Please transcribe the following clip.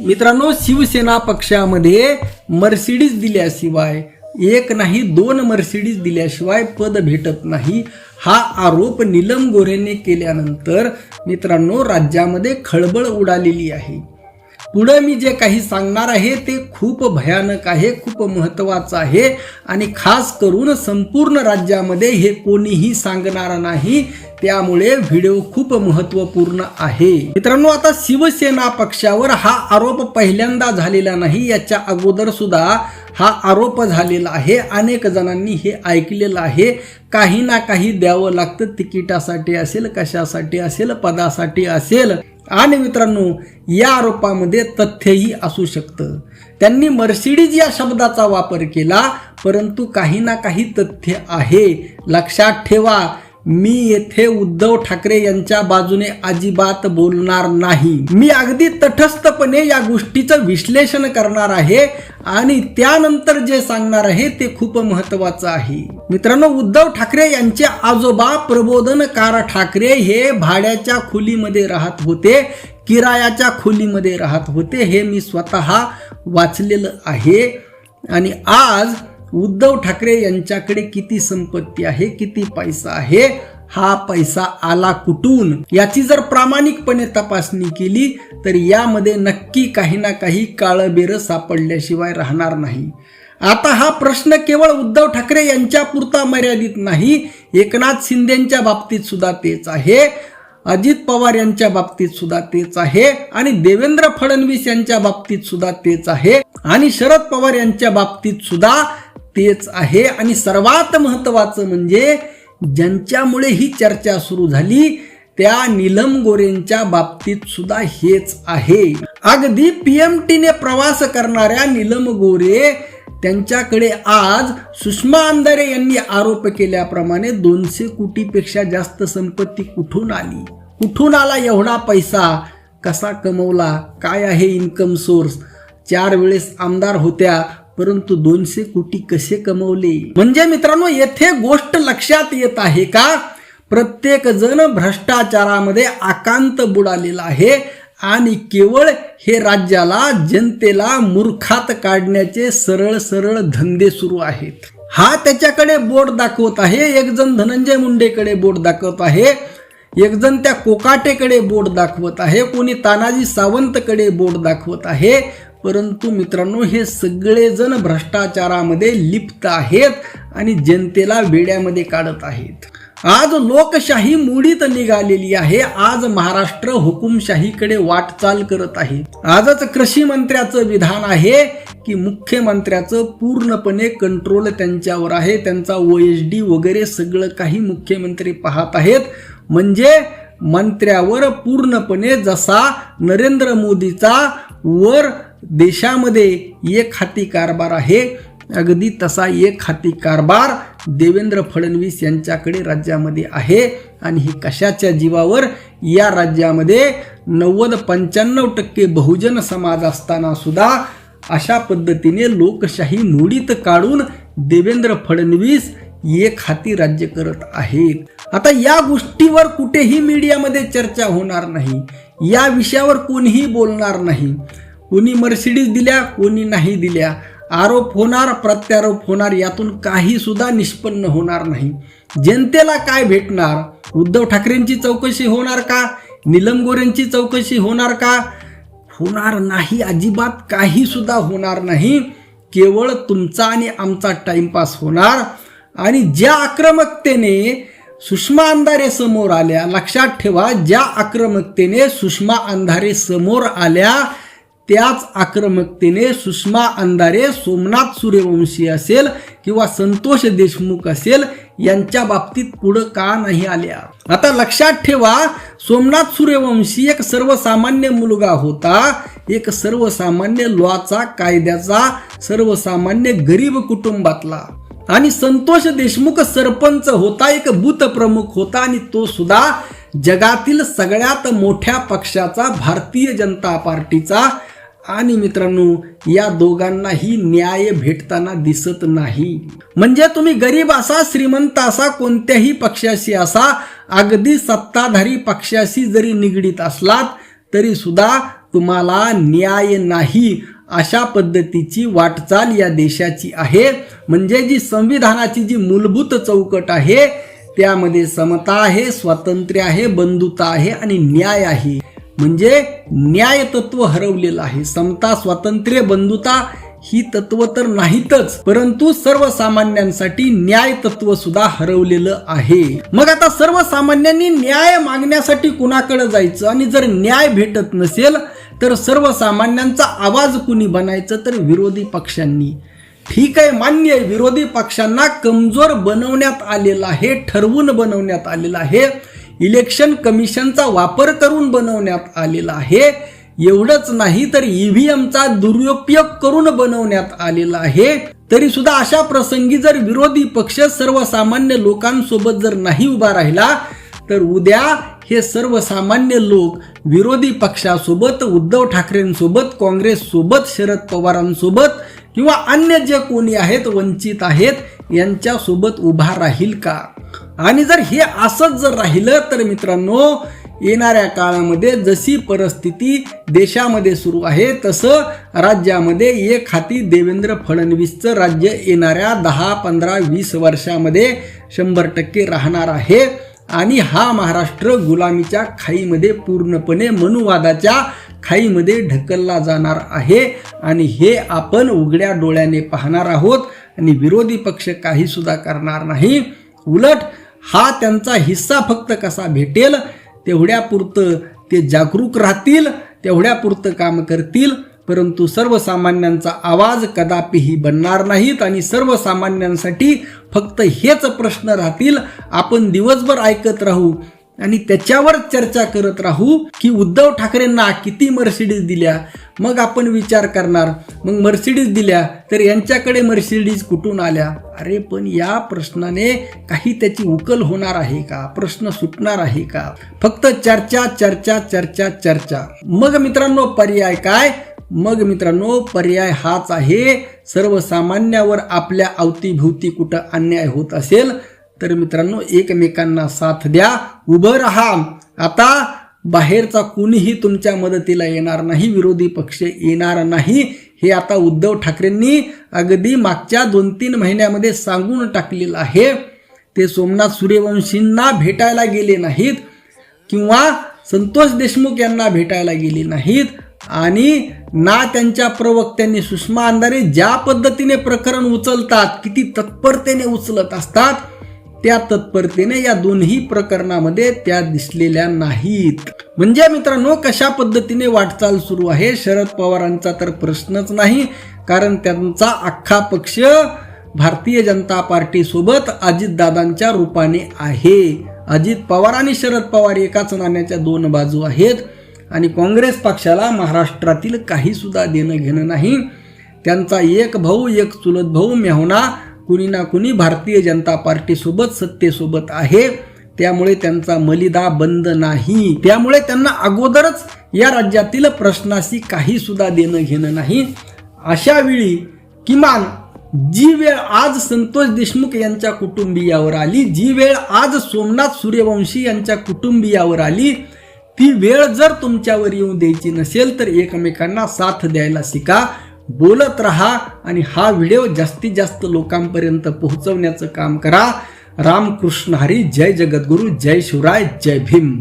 मित्रांनो शिवसेना पक्षामध्ये मर्सिडीज दिल्याशिवाय एक नाही दोन मर्सिडीज दिल्याशिवाय पद भेटत नाही हा आरोप नीलम गोरेने केल्यानंतर मित्रांनो राज्यामध्ये खळबळ उडालेली आहे. पुढं मी जे काही सांगणार आहे ते खूप भयानक आहे खूप महत्त्वाचं आहे. आणि खास करून संपूर्ण राज्यामध्ये हे कोणीही सांगणार नाही त्यामुळे व्हिडिओ खूप महत्त्वपूर्ण आहे. मित्रांनो आता शिवसेना पक्षावर हा आरोप पहिल्यांदा झालेला नाही याच्या अगोदर सुद्धा हा आरोप झालेला आहे. अनेक जणांनी हे ऐकलेलं आहे. काही ना काही द्यावं लागतं तिकिटासाठी असेल कशासाठी असेल पदासाठी असेल. आणि मित्रांनो या आरोपामध्ये तथ्यही असू शकतं. त्यांनी मर्सिडीज या शब्दाचा वापर केला परंतु काही ना काही तथ्य आहे. लक्षात ठेवा मी येथे उद्धव ठाकरे यांच्या बाजूने अजिबात बोलणार नाही. मी अगदी तटस्थपणे या गोष्टीचं विश्लेषण करणार आहे आणि त्यानंतर जे सांगणार आहे ते खूप महत्वाचं आहे. मित्रांनो उद्धव ठाकरे यांचे आजोबा प्रबोधनकार ठाकरे हे भाड्याच्या खोलीमध्ये राहत होते किरायाच्या खोलीमध्ये राहत होते हे मी स्वतः वाचलेलं आहे. आणि आज उद्धव ठाकरे यांच्याकडे किती संपत्ती आहे किती पैसा आहे हा पैसा आला कुठून? याची जर प्रामाणिकपणे तपासणी केली तर यामध्ये नक्की काही ना काही काळबेर सापडल्याशिवाय राहणार नाही. आता हा प्रश्न केवळ उद्धव ठाकरे यांच्या पुरता मर्यादित नाही एकनाथ शिंदेच्या बाबतीत सुद्धा तेच आहे अजित पवार यांच्या बाबतीत सुद्धा तेच आहे आणि देवेंद्र फडणवीस यांच्या बाबतीत सुद्धा तेच आहे आणि शरद पवार यांच्या बाबतीत सुद्धा तेच आहे. आणि सर्वात महत्वाचं म्हणजे ज्यांच्यामुळे ही चर्चा सुरू झाली त्या नीलम गोरेंच्या बाबतीत सुद्धा हेच आहे. अगदी पीएमटीने प्रवास करणाऱ्या नीलम गोरे त्यांच्याकडे आज सुषमा अंधारे यांनी आरोप केल्याप्रमाणे दोनशे कोटीपेक्षा जास्त संपत्ती कुठून आली? कुठून आला एवढा पैसा? कसा कमवला? काय आहे इन्कम सोर्स चार वेळेस आमदार होत्या. परंतु दोनशे कोटी कसे कमवले? म्हणजे मित्रांनो येथे गोष्ट लक्षात येत आहे का? प्रत्येक जण भ्रष्टाचारामध्ये आकांत बुडालेला आहे आणि केवळ हे राज्याला जनतेला मूर्खात काढण्याचे सरळ सरळ धंदे सुरू आहेत. हा त्याच्याकडे बोट दाखवत आहे. एक जण धनंजय मुंडेकडे बोट दाखवत आहे. एक जण त्या कोकाटेकडे बोट दाखवत आहे. कोणी तानाजी सावंतकडे बोट दाखवत आहे. परंतु मित्रांनो हे सगळेजण भ्रष्टाचारामध्ये लिप्त आहेत आणि जनतेला वेड्यामध्ये काढत आहेत. आज लोकशाही मुडीत निघालेली आहे. आज महाराष्ट्र हुकुमशाहीकडे वाटचाल करत आहे. आजच कृषी मंत्र्याचं विधान आहे की मुख्यमंत्र्याचं पूर्णपणे कंट्रोल त्यांच्यावर आहे. त्यांचा ओ एच डी वगैरे सगळं काही मुख्यमंत्री पाहत आहेत. म्हणजे मंत्र्यावर पूर्णपणे जसा नरेंद्र मोदीचा वर देशामध्ये एक हाती कारभार आहे. अगदी तसा एक हाती कारभार देवेंद्र फडणवीस यांच्याकडे राज्यामध्ये आहे. आणि ही कशाच्या जीवावर? या राज्यामध्ये नव्वद पंच्याण्णव टक्के बहुजन समाज असताना सुद्धा अशा पद्धतीने लोकशाही मोडीत काढून देवेंद्र फडणवीस एक हाती राज्य करत आहेत. आता या गोष्टीवर कुठेही मीडियामध्ये चर्चा होणार नाही. या विषयावर कोणीही बोलणार नाही. कोणी मर्सिडीज दिल्या कोणी नाही दिल्या. आरोप होणार प्रत्यारोप होणार यातून काही सुद्धा निष्पन्न होणार नाही. जनतेला काय भेटणार? उद्धव ठाकरेंची चौकशी होणार का? निलम गोरेंची चौकशी होणार का? होणार नाही अजिबात काही सुद्धा होणार नाही. केवळ तुमचा आणि आमचा टाइमपास होणार. आणि ज्या आक्रमकतेने सुषमा अंधारे समोर आल्या लक्षात ठेवा ज्या आक्रमकतेने सुषमा अंधारे समोर आल्या त्याच आक्रमकतेने सुषमा अंधारे सोमनाथ सूर्यवंशी असेल किंवा संतोष देशमुख असेल यांच्या बाबतीत पुढं का नाही आल्या? आता लक्षात ठेवा सोमनाथ सूर्यवंशी एक सर्वसामान्य मुलगा होता एक सर्वसामान्य लॉचा कायद्याचा सर्वसामान्य गरीब कुटुंबातला. आणि संतोष देशमुख सरपंच होता एक भूत प्रमुख होता आणि तो सुद्धा जगातील सगळ्यात मोठ्या पक्षाचा भारतीय जनता पार्टीचा आणि मित्रांनो या दोघांनाही न्याय भेटताना दिसत नाही. म्हणजे तुम्ही गरीब असा श्रीमंत असा कोणत्याही पक्षाशी असा अगदी सत्ताधारी पक्षाशी जरी निगडीत असलात तरी सुद्धा तुम्हाला न्याय नाही. अशा पद्धतीची वाटचाल या देशाची आहे. म्हणजे जी संविधानाची जी मूलभूत चौकट आहे त्यामध्ये समता आहे स्वातंत्र्य आहे बंधुता आहे आणि न्याय आहे. म्हणजे न्याय तत्व हरवलेलं आहे. समता स्वातंत्र्य बंधुता ही तत्व तर नाहीतच परंतु सर्वसामान्यांसाठी न्याय तत्व सुद्धा हरवलेलं आहे. मग आता सर्वसामान्यांनी न्याय मागण्यासाठी कुणाकडे जायचं? आणि जर न्याय भेटत नसेल तर सर्वसामान्यांचा आवाज कुणी बनायचं? तर विरोधी पक्षांनी. ठीक आहे मान्य विरोधी पक्षांना कमजोर बनवण्यात आलेलं आहे ठरवून बनवण्यात आलेलं आहे. इलेक्शन कमिशनचा वापर करून बनवण्यात आलेला आहे. एवढंच नाही तर ईव्हीएमचा दुरुपयोग करून बनवण्यात आलेला आहे. तरी सुद्धा अशा प्रसंगी जर विरोधी पक्ष सर्वसामान्य लोकांसोबत जर नाही उभा राहिला तर उद्या हे सर्वसामान्य लोक विरोधी पक्षासोबत उद्धव ठाकरेंसोबत काँग्रेससोबत शरद पवारांसोबत किंवा अन्य जे कोणी आहेत वंचित आहेत यांच्यासोबत उभा राहील का? आणि जर हे असंच जर राहिलं तर मित्रांनो येणाऱ्या काळामध्ये जशी परिस्थिती देशामध्ये सुरू आहे तसं राज्यामध्ये एक हाती देवेंद्र फडणवीसचं राज्य येणाऱ्या दहा पंधरा वीस वर्षामध्ये शंभर टक्के राहणार आहे. आणि हा महाराष्ट्र गुलामीच्या खाईमध्ये पूर्णपणे मनुवादाच्या खाईमध्ये ढकलला जाणार आहे. आणि हे आपण उघड्या डोळ्याने पाहणार आहोत. आणि विरोधी पक्ष काही सुद्धा करणार नाही. उलट हा त्यांचा हिस्सा फक्त कसा भेटेल तेवढ्यापुरतं ते जागरूक राहतील तेवढ्यापुरतं काम करतील परंतु सर्वसामान्यांचा आवाज कदापिही बनणार नाहीत आणि सर्वसामान्यांसाठी फक्त हेच प्रश्न राहतील. आपण दिवसभर ऐकत राहू आणि त्याच्यावर चर्चा करत राहू की उद्धव ठाकरेंना किती मर्सिडीज दिल्या? मग आपण विचार करणार. मग मर्सिडीज दिल्या तर यांच्याकडे मर्सिडीज कुठून आल्या? अरे पण या प्रश्नाने काही त्याची उकल होणार आहे का? प्रश्न सुटणार आहे का? फक्त चर्चा चर्चा चर्चा चर्चा. मग मित्रांनो पर्याय काय? मग मित्रांनो पर्याय हाच आहे. सर्वसामान्यावर आपल्या अवतीभोवती कुठं अन्याय होत असेल तर मित्रांनो एकमेकांना साथ द्या उभं राहा. आता बाहेरचा कुणीही तुमच्या मदतीला येणार नाही विरोधी पक्ष येणार नाही. हे आता उद्धव ठाकरेंनी अगदी मागच्या दोन तीन महिन्यामध्ये सांगून टाकलेलं आहे. ते सोमनाथ सूर्यवंशींना भेटायला गेले नाहीत किंवा संतोष देशमुख यांना भेटायला गेले नाहीत. आणि ना त्यांच्या प्रवक्त्यांनी सुषमा अंधारे ज्या पद्धतीने प्रकरण उचलतात किती तत्परतेने उचलत असतात त्या तत्परतेने या दोन्ही प्रकरणामध्ये त्या दिसलेल्या नाहीत. म्हणजे मित्रांनो कशा पद्धतीने वाटचाल सुरू आहे? शरद पवारांचा तर प्रश्नच नाही कारण त्यांचा अख्खा पक्ष भारतीय जनता पार्टीसोबत अजितदादांच्या रूपाने आहे. अजित पवार आणि शरद पवार एकाच नाण्याच्या दोन बाजू आहेत आणि काँग्रेस पक्षाला महाराष्ट्रातील काहीसुद्धा देणं घेणं नाही. त्यांचा एक भाऊ एक चुलत भाऊ मेहुणा कुणी ना कुणी भारतीय जनता पार्टीसोबत सत्तेसोबत आहे. त्यामुळे त्यांचा मलिदा बंद नाही. त्यामुळे त्यांना अगोदरच या राज्यातील प्रश्नाशी काही सुद्धा देणं घेणं नाही. अशा वेळी किमान जी वेळ आज संतोष देशमुख यांच्या कुटुंबियावर आली जी वेळ आज सोमनाथ सूर्यवंशी यांच्या कुटुंबियावर आली ती वेळ जर तुमच्यावर येऊ द्यायची नसेल तर एकमेकांना साथ द्यायला शिका. बोलत राहा आणि हा व्हिडिओ जास्तीत जास्त लोकांपर्यंत पोहोचवण्याचं काम करा. रामकृष्ण हरी. जय जगद्गुरु. जय शिवराय. जय भीम.